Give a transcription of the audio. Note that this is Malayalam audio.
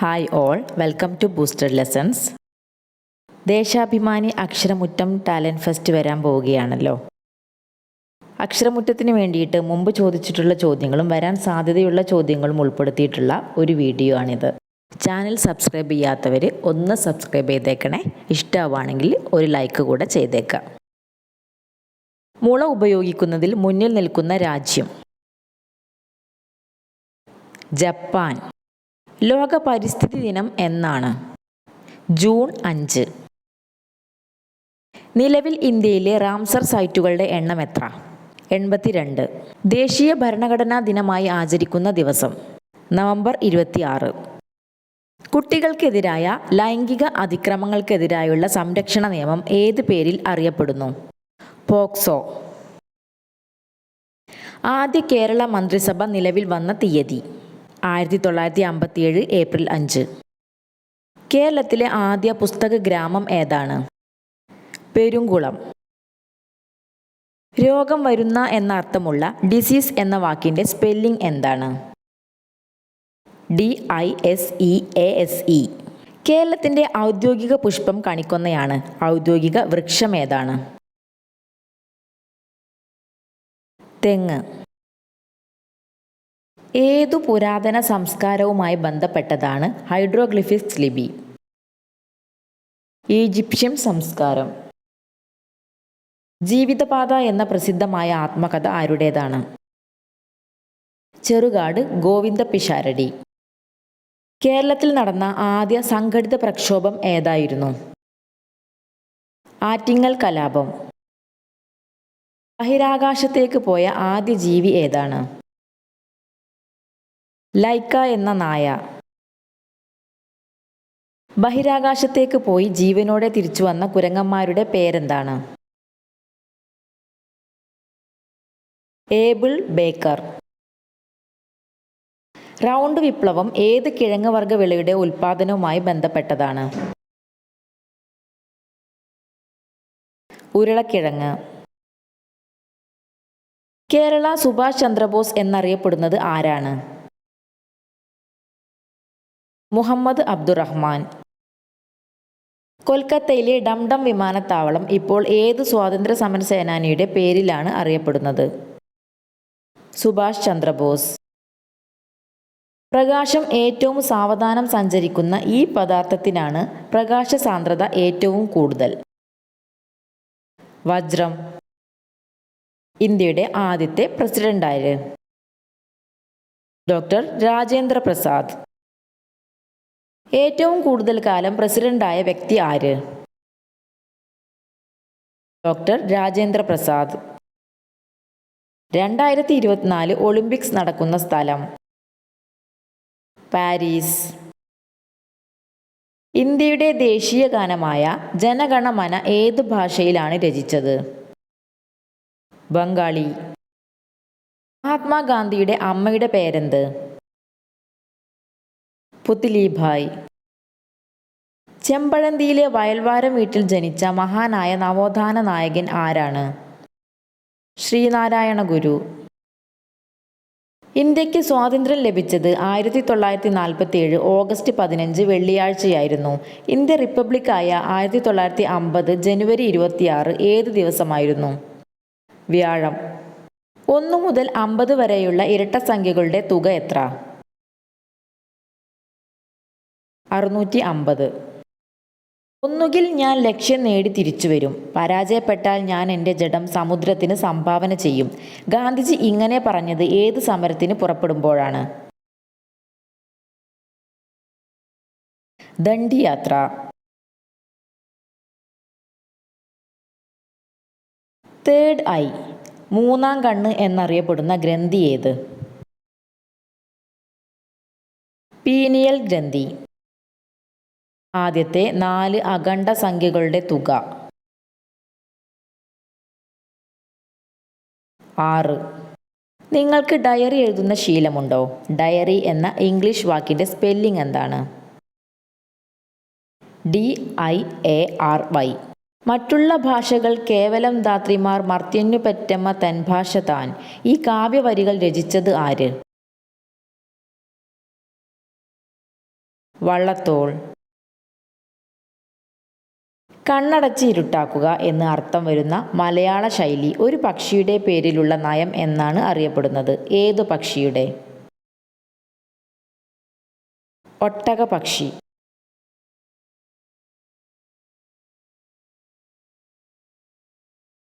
Hi all welcome to booster lessons Deshabhimani Aksharamuttam talent fest വരാൻ പോവുകയാണല്ലോ. അക്ഷരമുറ്റത്തിന് വേണ്ടിയിട്ട് മുമ്പ് ചോദിച്ചിട്ടുള്ള ചോദ്യങ്ങളും വരാൻ സാധ്യതയുള്ള ചോദ്യങ്ങളും ഉൾപ്പെടുത്തിയിട്ടുള്ള ഒരു വീഡിയോ ആണിത്. ചാനൽ സബ്സ്ക്രൈബ് ചെയ്യാത്തവർ ഒന്ന് സബ്സ്ക്രൈബ് ചെയ്തേക്കണേ. ഇഷ്ടമാവുകയാണെങ്കിൽ ഒരു ലൈക്ക് കൂടെ ചെയ്തേക്കാം. മുള ഉപയോഗിക്കുന്നതിൽ മുന്നിൽ നിൽക്കുന്ന രാജ്യം. ജപ്പാൻ. ലോക പരിസ്ഥിതി ദിനം എന്നാണ്. ജൂൺ അഞ്ച്. നിലവിൽ ഇന്ത്യയിലെ റാംസർ സൈറ്റുകളുടെ എണ്ണം എത്ര? എൺപത്തിരണ്ട്. ദേശീയ ഭരണഘടനാ ദിനമായി ആചരിക്കുന്ന ദിവസം നവംബർ ഇരുപത്തിയാറ്. കുട്ടികൾക്കെതിരായ ലൈംഗിക അതിക്രമങ്ങൾക്കെതിരായുള്ള സംരക്ഷണ നിയമം ഏത് പേരിൽ അറിയപ്പെടുന്നു? പോക്സോ. ആദ്യ കേരള മന്ത്രിസഭ നിലവിൽ വന്ന തീയതി ആയിരത്തി തൊള്ളായിരത്തി അമ്പത്തിയേഴ് ഏപ്രിൽ അഞ്ച്. കേരളത്തിലെ ആദ്യ പുസ്തക ഗ്രാമം ഏതാണ്? പെരുങ്കുളം. രോഗം വരുന്ന എന്ന അർത്ഥമുള്ള ഡിസീസ് എന്ന വാക്കിന്റെ സ്പെല്ലിംഗ് എന്താണ്? D I S E A S E കേരളത്തിന്റെ ഔദ്യോഗിക പുഷ്പം കണിക്കൊന്നയാണ്. ഔദ്യോഗിക വൃക്ഷം ഏതാണ്? തെങ്ങ്. ഏതു പുരാതന സംസ്കാരവുമായി ബന്ധപ്പെട്ടതാണ് ഹൈഡ്രോഗ്ലിഫിക്സ് ലിപി. ഈജിപ്ഷ്യൻ സംസ്കാരം. ജീവിതപാത എന്ന പ്രസിദ്ധമായ ആത്മകഥ ആരുടേതാണ്? ചെറുകാട് ഗോവിന്ദ പിഷാരടി. കേരളത്തിൽ നടന്ന ആദ്യ സംഘടിത പ്രക്ഷോഭം ഏതായിരുന്നു? ആറ്റിങ്ങൽ കലാപം. ബഹിരാകാശത്തേക്ക് പോയ ആദ്യ ജീവി ഏതാണ്? ലൈക്ക എന്ന നായ. ബഹിരാകാശത്തേക്ക് പോയി ജീവനോടെ തിരിച്ചു വന്ന കുരങ്ങന്മാരുടെ പേരെന്താണ്? Able Baker. റൗണ്ട് വിപ്ലവം ഏത് കിഴങ്ങ് വർഗ വിളയുടെ ഉൽപാദനവുമായി ബന്ധപ്പെട്ടതാണ്? ഉരുളക്കിഴങ്ങ്. കേരള സുഭാഷ് ചന്ദ്രബോസ് എന്നറിയപ്പെടുന്നത് ആരാണ്? മുഹമ്മദ് അബ്ദുറഹ്മാൻ. കൊൽക്കത്തയിലെ ഡംഡം വിമാനത്താവളം ഇപ്പോൾ ഏത് സ്വാതന്ത്ര്യ സമര സേനാനിയുടെ പേരിലാണ് അറിയപ്പെടുന്നത്? സുഭാഷ് ചന്ദ്രബോസ്. പ്രകാശം ഏറ്റവും സാവധാനം സഞ്ചരിക്കുന്ന ഈ പദാർത്ഥത്തിനാണ് പ്രകാശ സാന്ദ്രത ഏറ്റവും കൂടുതൽ. വജ്രം. ഇന്ത്യയുടെ ആദ്യത്തെ പ്രസിഡന്റായ ഡോക്ടർ രാജേന്ദ്ര പ്രസാദ്. ഏറ്റവും കൂടുതൽ കാലം പ്രസിഡന്റായ വ്യക്തി ആര്? ഡോക്ടർ രാജേന്ദ്ര പ്രസാദ്. രണ്ടായിരത്തി ഇരുപത്തിനാല് ഒളിമ്പിക്സ് നടക്കുന്ന സ്ഥലം. പാരീസ്. ഇന്ത്യയുടെ ദേശീയ ഗാനമായ ജനഗണമന ഏത് ഭാഷയിലാണ് രചിച്ചത്? ബംഗാളി. മഹാത്മാഗാന്ധിയുടെ അമ്മയുടെ പേരെന്ത്? പുത്തിലീഭായ് ചെമ്പഴന്തിയിലെ വയൽവാരം വീട്ടിൽ ജനിച്ച മഹാനായ നവോത്ഥാന നായകൻ ആരാണ്? ശ്രീനാരായണ ഗുരു. ഇന്ത്യയ്ക്ക് സ്വാതന്ത്ര്യം ലഭിച്ചത് ആയിരത്തി തൊള്ളായിരത്തി നാൽപ്പത്തി ഏഴ് ഓഗസ്റ്റ് പതിനഞ്ച് വെള്ളിയാഴ്ചയായിരുന്നു. ഇന്ത്യ റിപ്പബ്ലിക്കായ ആയിരത്തി തൊള്ളായിരത്തി അമ്പത് ജനുവരി ഇരുപത്തിയാറ് ഏത് ദിവസമായിരുന്നു? വ്യാഴം. ഒന്നു മുതൽ അമ്പത് വരെയുള്ള ഇരട്ട സംഖ്യകളുടെ തുക എത്ര? അറുന്നൂറ്റി അമ്പത് ഒന്നുകിൽ ഞാൻ ലക്ഷ്യം നേടി തിരിച്ചു വരും. പരാജയപ്പെട്ടാൽ ഞാൻ എന്റെ ജഡം സമുദ്രത്തിന് സംഭാവന ചെയ്യും. ഗാന്ധിജി ഇങ്ങനെ പറഞ്ഞത് ഏത് സമരത്തിന് പുറപ്പെടുമ്പോഴാണ്? ദണ്ഡിയാത്ര. Third eye. മൂന്നാം കണ്ണ് എന്നറിയപ്പെടുന്ന ഗ്രന്ഥി ഏത്? പീനിയൽ ഗ്രന്ഥി. ആദ്യത്തെ നാല് അഖണ്ഡ സംഖ്യകളുടെ തുക. ആറ്. നിങ്ങൾക്ക് ഡയറി എഴുതുന്ന ശീലമുണ്ടോ? ഡയറി എന്ന ഇംഗ്ലീഷ് വാക്കിന്റെ സ്പെല്ലിംഗ് എന്താണ്? D I A R Y. മറ്റുള്ള ഭാഷകൾ കേവലം ധാത്രിമാർ മർത്യന്നു പെറ്റമ്മ തൻഭാഷ താൻ. ഈ കാവ്യവരികൾ രചിച്ചത് ആര്? വള്ളത്തോൾ. കണ്ണടച്ച് ഇരുട്ടാക്കുക എന്ന് അർത്ഥം വരുന്ന മലയാള ശൈലി ഒരു പക്ഷിയുടെ പേരിലുള്ള നയം എന്നാണ് അറിയപ്പെടുന്നത്. ഏതു പക്ഷിയുടെ? ഒട്ടക പക്ഷി.